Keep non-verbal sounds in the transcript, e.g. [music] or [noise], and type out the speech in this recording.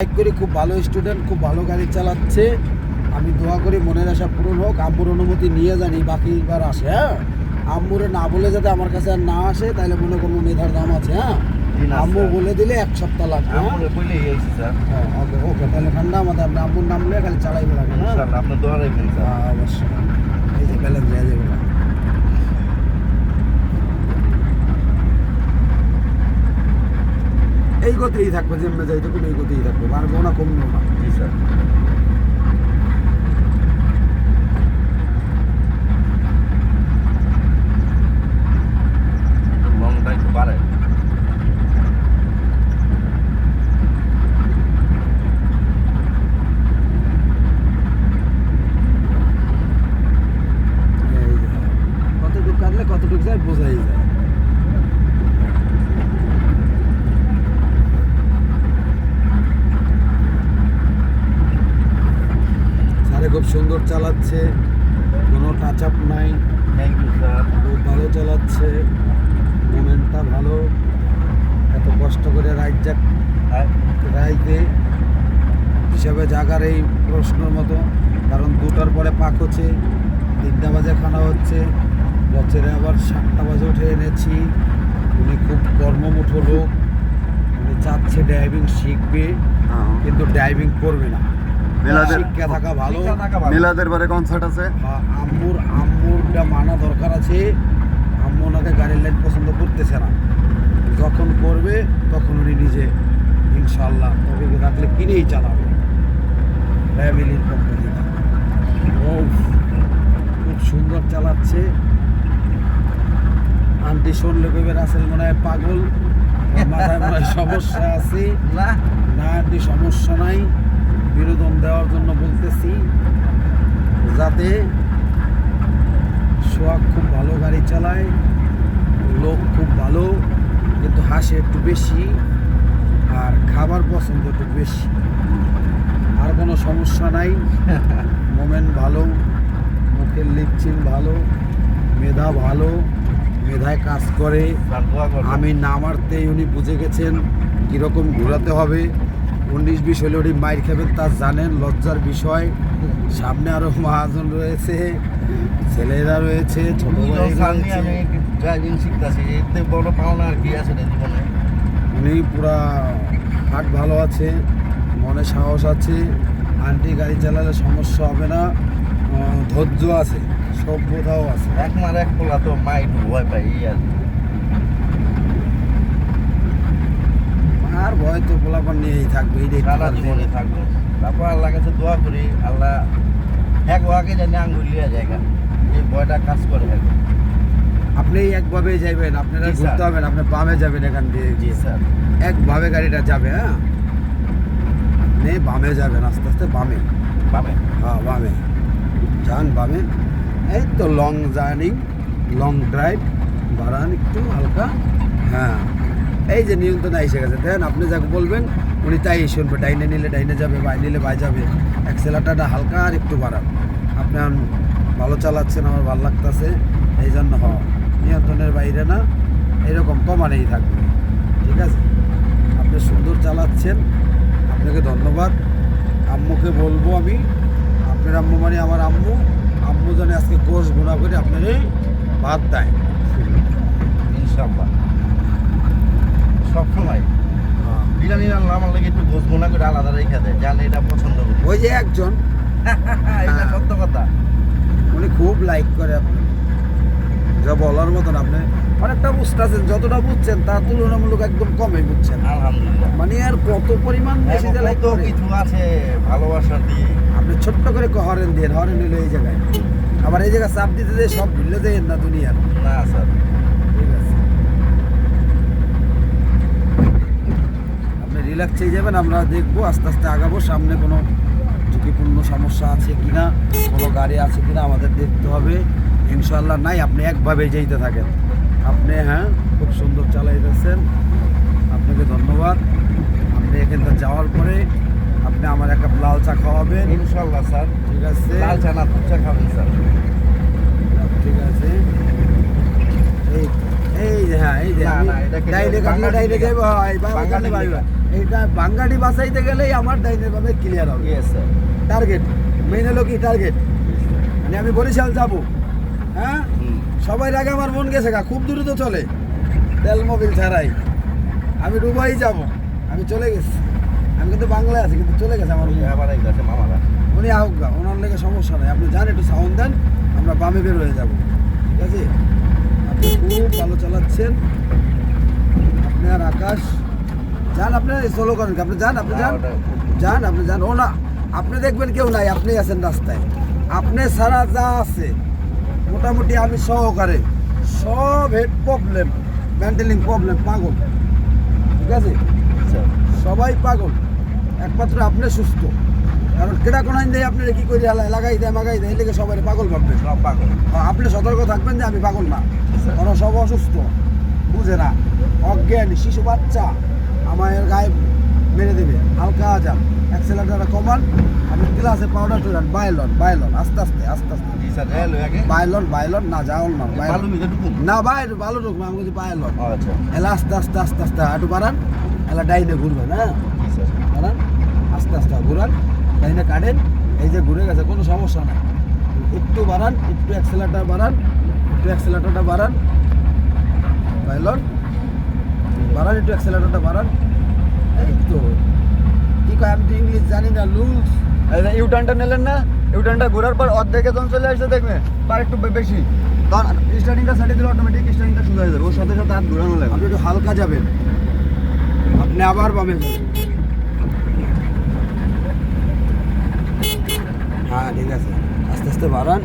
Like করি খুব ভালো স্টুডেন্ট খুব ভালো গাড়ি চালাচ্ছে। আমি দোয়া করি মনের আশা পূরণ হোক আম্মুর অনুমতি নিয়ে জানি বাকি বার আসে হ্যাঁ? আম্মুরে না বলে যাতে আমার কাছে আর না আসে তাহলে মনে করব মেধার দাম আছে হ্যাঁ? আম্মু বলে দিলে এক সপ্তাহ লাগবে হ্যাঁ? হ্যাঁ, ওকে ওকে তাহলে ঠান্ডা আমাদের আপনি আম্মুর নাম নিয়ে খালি চালাইবে রাখেন হ্যাঁ? স্যার আপনি দোয়া রাখবেন হ্যাঁ, অবশ্যই এই যে ব্যালেন্স দেওয়া যাবে না এই গতিই থাকবে যেমনি যাই তখন এই গতিই থাকবে বাড়বো না কমবো না। জি স্যার। কতটুকু কাটলে কতটুকু যায় বোঝাই যায় স্যারে খুব সুন্দর চালাচ্ছে কোনো টাচ আপ নাই। থ্যাংক ইউ স্যার খুব ভালো চালাচ্ছে মোমেন্টটা ভালো। এত কষ্ট করে রাইড যাক রাইতে হিসাবে জাগার এই প্রশ্নের মতো। কারণ দুটার পরে পাক হচ্ছে তিনটা বাজে খানা হচ্ছে। বছরে আবার সাতটা বাজে উঠে এনেছি। উনি খুব কর্মমুঠ লোক। উনি চাচ্ছে ড্রাইভিং শিখবে কিন্তু ড্রাইভিং করবে না। মিলাদের শিক্ষা থাকা ভালো। মিলাদের বারে কনসার্ট আছে। আম্মুর আম্মুরটা মানা দরকার আছে। আম্মু ওনাকে গাড়ির লাইট পছন্দ করতেছে না। যখন করবে তখন উনি নিজে ইনশাল্লাহ তবে থাকলে কিনেই চালাবে। ফ্যামিলির পক্ষ থেকে। ও খুব সুন্দর চালাচ্ছে। আন্টি শুনলে কইবে রাসেল মনে হয় পাগল। মাথায় মনে হয় সমস্যা আছে। না। না আন্টি সমস্যা নাই। বিনোদন দেওয়ার জন্য বলতেছি যাতে সোহাগ খুব ভালো গাড়ি চালায় লোক খুব ভালো কিন্তু হাসে একটু বেশি আর খাবার পছন্দ একটু বেশি। আর কোনো সমস্যা নাই [laughs] মোমেন্ট ভালো মুখের লিপচিন ভালো মেধা ভালো মেধায় কাজ করে। আমি না মারতেই উনি বুঝে গেছেন কীরকম ঘোরাতে হবে। উনিশ বিশ হলে উনি মাইর খাবেন তা জানেন লজ্জার বিষয়। সামনে আরও মহাজন রয়েছে ছেলেরা রয়েছে ছোট আমি ড্রাইভিং শিখতেছি এতে বড় পাওনা আর কি আছে জীবনে। উনি পুরা হাট ভালো আছে মনে সাহস আছে আন্টি গাড়ি চালালে সমস্যা হবে না ধৈর্য আছে সভ্যতাও আছে। এক মার এক পোলা তো মা একটু ভয় পাই আর কি। আর ভয় তো পোলাপান নিয়েই থাকবে এই সারা জীবনে থাকব। তারপর আল্লাহ কাছে দোয়া করি আল্লাহ এক আগে জানি আঙ্গুল লিয়া জায়গা এই ভয়টা কাজ করে আপনি একভাবে যাবেন আপনারা ঘুরতে। হবেন আপনি বামে যাবেন এখান দিয়ে। জি স্যার। একভাবে গাড়িটা যাবে হ্যাঁ? নে বামে যাবেন আস্তে আস্তে বামে। বামে? হ্যাঁ বামে। যান বামে। এই তো লং জার্নি লং ড্রাইভ বাড়ান একটু হালকা। হ্যাঁ। এই যে নিয়ন্ত্রণ এসে গেছে। দেখেন আপনি যাকে বলবেন, উনি তাই শুনবে। ডাইনে নিলে ডাইনে যাবে বাই নিলে বাই যাবে। অ্যাক্সেলারটা হালকা আর একটু বাড়ান। আপনি আন ভালো চালাচ্ছেন, আমার ভালো লাগতেছে। এই জন্য হ, নিয়ন্ত্রণের বাইরে না, এরকম কমানেই থাকবে। ঠিক আছে? আপনি সুন্দর চালাচ্ছেন, আপনাকে ধন্যবাদ। আম্মুকে বলব আমি, আপনার আম্মু মানে আমার আম্মু। আম্মু জানে আজকে গোশ গুণা করে আপনার ভাত দেয়। ইনশাল্লাহ সবসময় হ্যাঁ। বিরিয়ানি রান্না আমার লাগে একটু গোস গোনা করে আলাদা রেখে দেয় জানে এটা পছন্দ করি। ওই যে একজন। এটা সত্য কথা। উনি খুব লাইক করে আপনাকে। যা বলার মতন আপনি অনেকটা বুঝতেছেন যতটা বুঝছেন তার তুলনামূলক একদম কমই বুঝছেন। আলহামদুলিল্লাহ। মানে আর কত পরিমাণ বেশি যে লাইক কিছু আছে ভালোবাসা দিয়ে। আপনি ছোট্ট করে হরেন দিয়ে হরেন হইল এই জায়গায়। আবার এই জায়গায় চাপ দিতে দিয়ে সব ভুলে দেন না দুনিয়ার। না স্যার ঠিক আছে আপনি রিল্যাক্স হয়ে যাবেন আমরা দেখব আস্তে আস্তে আগাবো সামনে কোনো ঝুঁকিপূর্ণ সমস্যা আছে কি না কোনো গাড়ি আছে কি না আমাদের দেখতে হবে। ইনশাল্লাহ নাই আপনি একভাবে যেতে থাকেন। আপনি হ্যাঁ খুব সুন্দর চালাইতেছেন। আপনাকে ধন্যবাদ। আপনি এখান থেকে যাওয়ার পরে আপনি আমার একটা লাল চা খাওয়াবেন। ইনশাল্লাহ স্যার। ঠিক আছে। লাল চানা দুধ চা খাবেন স্যার। ঠিক আছে। হ্যাঁ এই যে না, আমি না, এটা কেটে- ডাইনে কাটলে বাঙ্গাটি ডাইনে দিকে- যাইবো হয় বা বাঙ্গাটি কাটলে দিকে। বাইবা বাঁচাইতে গেলেই আমার ডাইনে ভাবে ক্লিয়ার হবে। টার্গেট মেইন হলো কি টার্গেট মানে আমি বরিশাল যাব। হ্যাঁ? সবাই আগে আমার মন গেছে গা খুব দ্রুত চলে। তেল মোবিল ছাড়াই। আমি দুবাই যাব। আমি চলে গেছি। আমি কিন্তু বাংলায় আছি কিন্তু চলে গেছে আমার মন। আবার গেছে মামারা উনি আহুক গা ওনার লেগে সমস্যা নেই। আপনি যান একটু সাউন্ড দেন আমরা বামে বের হয়ে যাব। ঠিক আছে? খুব ভালো চালাচ্ছেন। আপনার আকাশ। যান আপনি সোলো করেন? আপনি যান আপনি যান। যান আপনি যান। ও না আপনি দেখবেন কেউ নাই আপনি আছেন রাস্তায়। আপনি সারা যা আছে মোটামুটি আমি সহকারে। সব হেড প্রবলেম মেন্টালিং প্রবলেম পাগল। ঠিক আছে? স্যার সবাই পাগল। একমাত্র আপনি সুস্থ। কেটা কোন আইন দেয় আপনি কি করে লাগাই দেয় মাগাই দেয় এদিকে সবাই পাগল ভাববে। সব পাগল। আপনি সতর্ক থাকবেন যে আমি পাগল না। ওরা সব অসুস্থ বুঝে না। অজ্ঞান শিশু বাচ্চা আমার গায়ে মেরে দেবে। হালকা যান অ্যাক্সেলারটা কমান আপনি গ্লাসে পাউডার টুডান বায়লন বায়লন আস্তে আস্তে আস্তে আস্তে। বায়লন বায়লন না যাওয়াল না না বাইরে ভালো ঢুকবে আমি বলছি বায়লন। ও আচ্ছা। এলা আস্তে আস্তে আস্তে আস্তে হাঁটু বাড়ান এলা ডাইনে ঘুরবেন হ্যাঁ? ঘোরান আস্তে আস্তে ঘুরান। ডাইনে কাটেন, এই যে ঘুরে গেছে, কোনো সমস্যা নাই। একটু বাড়ান, একটু অ্যাক্সেলারটা বাড়ান, একটু অ্যাক্সেলারটা বাড়ান। পাইলন বাড়ান, একটু অ্যাক্সেলারটা বাড়ান। এই তো। কি কয়, আমি তো ইংলিশ জানি না লুজ ইউটার্নটা নিলেন না ইউটার্নটা ঘোরার পর অর্ধেকে যখন চলে আসছে দেখবে তার একটু বেশি। তখন স্টার্টিংটা সাইডে দিলে অটোমেটিক স্টার্টিংটা শুরু হয়ে যাবে, ওর সাথে সাথে হাত ঘোরানো লাগবে। আপনি একটু হালকা যাবেন। আপনি আবার বামে যাবেন। হ্যাঁ ঠিক আছে। আস্তে আস্তে বাড়ান।